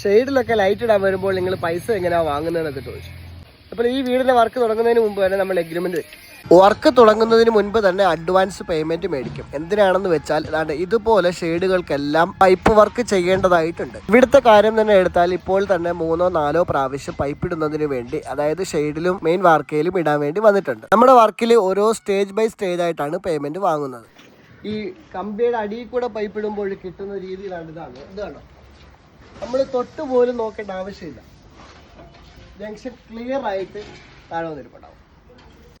ഷെയ്ഡിലൊക്കെ light ഇടാൻ വരുമ്പോൾ നിങ്ങൾ പൈസ എങ്ങനെയാണ് വാങ്ങുന്നതെന്നൊക്കെ ചോദിച്ചു. അപ്പോൾ ഈ വീടിന്റെ വർക്ക് തുടങ്ങുന്നതിന് മുമ്പ് തന്നെ നമ്മൾ എഗ്രിമെന്റ് വെക്കും വർക്ക് തുടങ്ങുന്നതിന് മുൻപ് തന്നെ അഡ്വാൻസ് പേയ്മെന്റ് മേടിക്കും. എന്തിനാണെന്ന് വെച്ചാൽ അതാണ്ട് ഇതുപോലെ ഷെയ്ഡുകൾക്കെല്ലാം പൈപ്പ് വർക്ക് ചെയ്യേണ്ടതായിട്ടുണ്ട്. ഇവിടുത്തെ കാര്യം തന്നെ എടുത്താൽ ഇപ്പോൾ തന്നെ മൂന്നോ നാലോ പ്രാവശ്യം പൈപ്പ് ഇടുന്നതിന് വേണ്ടി അതായത് ഷെയ്ഡിലും മെയിൻ വാർക്കയിലും ഇടാൻ വേണ്ടി വന്നിട്ടുണ്ട്. നമ്മുടെ വർക്കിൽ ഓരോ സ്റ്റേജ് ബൈ സ്റ്റേജ് ആയിട്ടാണ് പേയ്മെന്റ് വാങ്ങുന്നത്. ഈ കമ്പിയുടെ അടിയിൽ കൂടെ പൈപ്പ് ഇടുമ്പോൾ കിട്ടുന്ന രീതിയിലാണ് ഇതാണ്. ഇതാണ്? നമ്മൾ തൊട്ട് പോലും നോക്കേണ്ട ആവശ്യമില്ല. ജംഗ്ഷൻ ക്ലിയർ ആയിട്ട് താഴെ വന്നിരിപ്പുണ്ടാവും.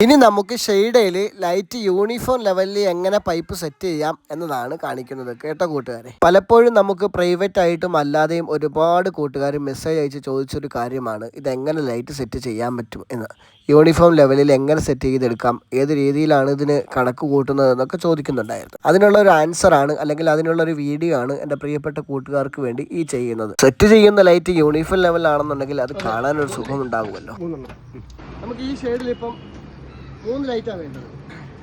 ഇനി നമുക്ക് ഷെയ്ഡയിൽ ലൈറ്റ് യൂണിഫോം ലെവലിൽ എങ്ങനെ പൈപ്പ് സെറ്റ് ചെയ്യാം എന്നതാണ് കാണിക്കുന്നത് കേട്ട കൂട്ടുകാരെ. പലപ്പോഴും നമുക്ക് പ്രൈവറ്റ് ആയിട്ടും അല്ലാതെയും ഒരുപാട് കൂട്ടുകാർ മെസ്സേജ് അയച്ച് ചോദിച്ചൊരു കാര്യമാണ് ഇതെങ്ങനെ ലൈറ്റ് സെറ്റ് ചെയ്യാൻ പറ്റും എന്ന്. യൂണിഫോം ലെവലിൽ എങ്ങനെ സെറ്റ് ചെയ്തെടുക്കാം ഏത് രീതിയിലാണ് ഇതിന് കണക്ക് കൂട്ടുന്നത് എന്നൊക്കെ ചോദിക്കുന്നുണ്ടായിരുന്നു. അതിനുള്ള ഒരു ആൻസർ ആണ് അല്ലെങ്കിൽ അതിനുള്ള ഒരു വീഡിയോ ആണ് എന്റെ പ്രിയപ്പെട്ട കൂട്ടുകാർക്ക് വേണ്ടി ഈ ചെയ്യുന്നത്. സെറ്റ് ചെയ്യുന്ന ലൈറ്റ് യൂണിഫോം ലെവലാണെന്നുണ്ടെങ്കിൽ അത് കാണാനൊരു സുഖം ഉണ്ടാവുമല്ലോ നമുക്ക് ഈ ഷെയ്ഡിൽ ഇപ്പം മൂന്ന് ലൈറ്റാണ് വേണ്ടത്.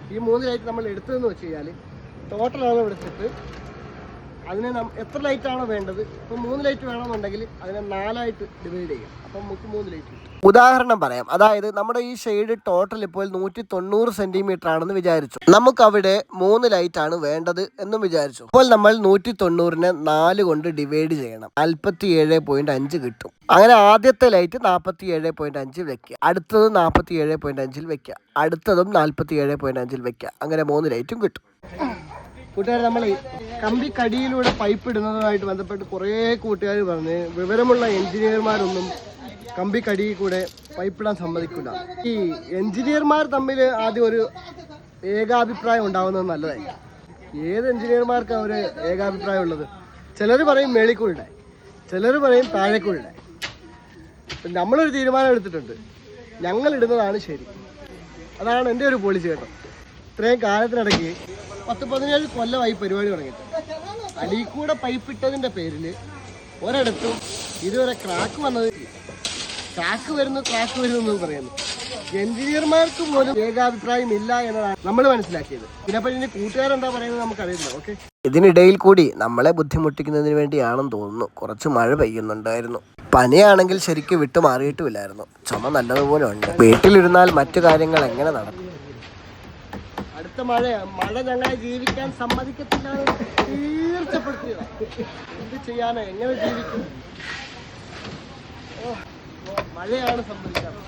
ഈ മൂന്ന് ലൈറ്റ് നമ്മൾ എടുത്തതെന്ന് വെച്ച് കഴിഞ്ഞാൽ അളവ് എടുത്തിട്ട് അതിനെ എത്ര ലൈറ്റാണോ വേണ്ടത്? ഇപ്പം മൂന്ന് ലൈറ്റ് വേണമെന്നുണ്ടെങ്കിൽ അതിനെ നാലായിട്ട് ഡിവൈഡ് ചെയ്യും. അപ്പം നമുക്ക് മൂന്ന് ലൈറ്റ് കിട്ടും. ഉദാഹരണം പറയാം. അതായത് നമ്മുടെ ഈ ഷെയ്ഡ് ടോട്ടൽ ഇപ്പോൾ നൂറ്റി തൊണ്ണൂറ് സെന്റിമീറ്റർ ആണെന്ന് വിചാരിച്ചു. നമുക്ക് അവിടെ മൂന്ന് ലൈറ്റ് ആണ് വേണ്ടത് എന്നും വിചാരിച്ചു. അപ്പോൾ നമ്മൾ നൂറ്റി തൊണ്ണൂറിനെ നാല് കൊണ്ട് ഡിവൈഡ് ചെയ്യണം. നാൽപ്പത്തി ഏഴ് പോയിന്റ് അഞ്ച് കിട്ടും. അങ്ങനെ ആദ്യത്തെ ലൈറ്റ് നാൽപ്പത്തി ഏഴ് പോയിന്റ് അഞ്ചിൽ വെക്കുക. അടുത്തത് നാൽപ്പത്തി ഏഴ് പോയിന്റ് അഞ്ചിൽ വെക്കുക. അടുത്തതും നാൽപ്പത്തി ഏഴ് പോയിന്റ് അഞ്ചിൽ വെക്കുക. അങ്ങനെ മൂന്ന് ലൈറ്റും കിട്ടും. കൂട്ടുകാർ നമ്മൾ കമ്പി കടിയിലൂടെ പൈപ്പ് ഇടുന്നതുമായിട്ട് ബന്ധപ്പെട്ട് കുറേ കൂട്ടുകാർ പറഞ്ഞ് വിവരമുള്ള എഞ്ചിനീയർമാരൊന്നും കമ്പി കൂടെ പൈപ്പ് ഇടാൻ സമ്മതിക്കില്ല ഈ എഞ്ചിനീയർമാർ തമ്മിൽ ആദ്യം ഒരു ഏകാഭിപ്രായം ഉണ്ടാവുന്നത് നല്ലതായി ഏത് എഞ്ചിനീയർമാർക്കാണ് ഒരു ഏകാഭിപ്രായം ഉള്ളത്? ചിലർ പറയും മേളിക്കൂടെ ചിലർ പറയും താഴെക്കൂടെ. നമ്മളൊരു തീരുമാനം എടുത്തിട്ടുണ്ട്. ഞങ്ങൾ ഇടുന്നതാണ് ശരി. അതാണ് എന്റെ ഒരു പോളിസി കേട്ടോ. ഇത്രയും കാലത്തിനിടയ്ക്ക് പത്ത് പതിനേഴ് കൊല്ലമായി പരിപാടി തുടങ്ങിയിട്ട്. അടിക്കൂടെ കൂടെ പൈപ്പ് ഇട്ടതിന്റെ പേരിൽ ഒരിടത്തും ഇതുവരെ ക്രാക്ക് വന്നത് ക്രാക്ക് വരുന്നു ക്രാക്ക് വരുന്നു എന്ന് പറയുന്നു. എഞ്ചിനീയർമാർക്ക് പോലും ഏകാഭിപ്രായം ഇല്ല എന്നതാണ് നമ്മൾ മനസ്സിലാക്കിയത്. ഇതിനെപ്പറ്റി ഇനി കൂട്ടുകാരെന്താ പറയുന്നത് നമുക്കറിയില്ല ഓക്കെ ഇതിനിടയിൽ കൂടി നമ്മളെ ബുദ്ധിമുട്ടിക്കുന്നതിന് വേണ്ടിയാണെന്ന് തോന്നുന്നു. കുറച്ച് മഴ പെയ്യുന്നുണ്ടായിരുന്നു. പനിയാണെങ്കിൽ ശരിക്കും വിട്ടു മാറിയിട്ടുമില്ലായിരുന്നു ചുമ നല്ലതുപോലെ ഉണ്ട്. വീട്ടിലിരുന്നാൽ മറ്റു കാര്യങ്ങൾ എങ്ങനെ നടക്കും? അടുത്ത മഴ മഴ ഞങ്ങളെ ജീവിക്കാൻ സമ്മതിക്കത്തില്ല തീർച്ചപ്പെടുത്തിയ എന്ത് ചെയ്യാനാ? എങ്ങനെ ജീവിക്കും? ഓ, മഴയാണ് സമ്മതിക്കാറ്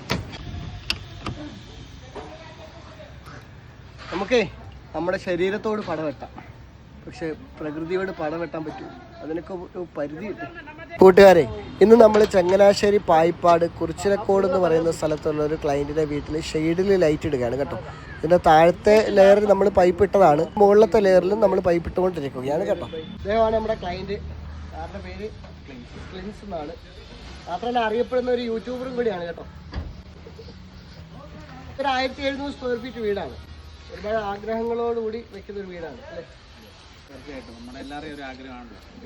നമുക്കേ നമ്മുടെ ശരീരത്തോട് പടവെട്ടാം. പക്ഷെ പ്രകൃതിയോട് പടവെട്ടാൻ പറ്റും. അതിനൊക്കെ ഒരു പരിധിയുണ്ട്. കൂട്ടുകാരെ ഇന്ന് നമ്മൾ ചങ്ങനാശ്ശേരി പായിപ്പാട് കുറിച്ചിലക്കോട് എന്ന് പറയുന്ന സ്ഥലത്തുള്ള ഒരു ക്ലയന്റിന്റെ വീട്ടിൽ ഷെയ്ഡിൽ ലൈറ്റ് ഇടുകയാണ് കേട്ടോ. ഇതിന്റെ താഴത്തെ ലെയറിൽ നമ്മൾ പൈപ്പ് ഇട്ടതാണ്. മുകളിലത്തെ ലെയറിലും നമ്മൾ പൈപ്പ് ഇട്ടുകൊണ്ടിരിക്കുകയാണ് കേട്ടോ. ഇദ്ദേഹമാണ് നമ്മുടെ ക്ലയന്റ് ആരുടെ പേര് ക്ലിൻസ്. എന്നാണ്. മാത്രമല്ല അറിയപ്പെടുന്ന ഒരു യൂട്യൂബറും കൂടിയാണ് കേട്ടോ. ഒരു ആയിരത്തി എഴുന്നൂറ് സ്ക്വയർ ഫീറ്റ് വീടാണ്. ഒരുപാട് ആഗ്രഹങ്ങളോടുകൂടി വെക്കുന്ന ഒരു വീടാണ് അല്ലേ?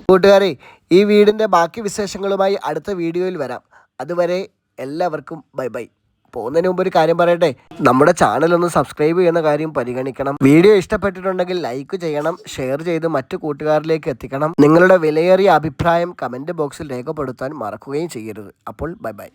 കൂട്ടുകാരെ ഈ വീടിന്റെ ബാക്കി വിശേഷങ്ങളുമായി അടുത്ത വീഡിയോയിൽ വരാം. അതുവരെ എല്ലാവർക്കും ബൈ ബൈ. പോകുന്നതിന് മുമ്പ് ഒരു കാര്യം പറയട്ടെ? നമ്മുടെ ചാനൽ ഒന്ന് സബ്സ്ക്രൈബ് ചെയ്യുന്ന കാര്യം പരിഗണിക്കണം. വീഡിയോ ഇഷ്ടപ്പെട്ടിട്ടുണ്ടെങ്കിൽ ലൈക്ക് ചെയ്യണം ഷെയർ ചെയ്ത് മറ്റു കൂട്ടുകാരിലേക്ക് എത്തിക്കണം. നിങ്ങളുടെ വിലയേറിയ അഭിപ്രായം കമന്റ് ബോക്സിൽ രേഖപ്പെടുത്താൻ മറക്കുകയും ചെയ്യരുത്. അപ്പോൾ ബൈ ബൈ.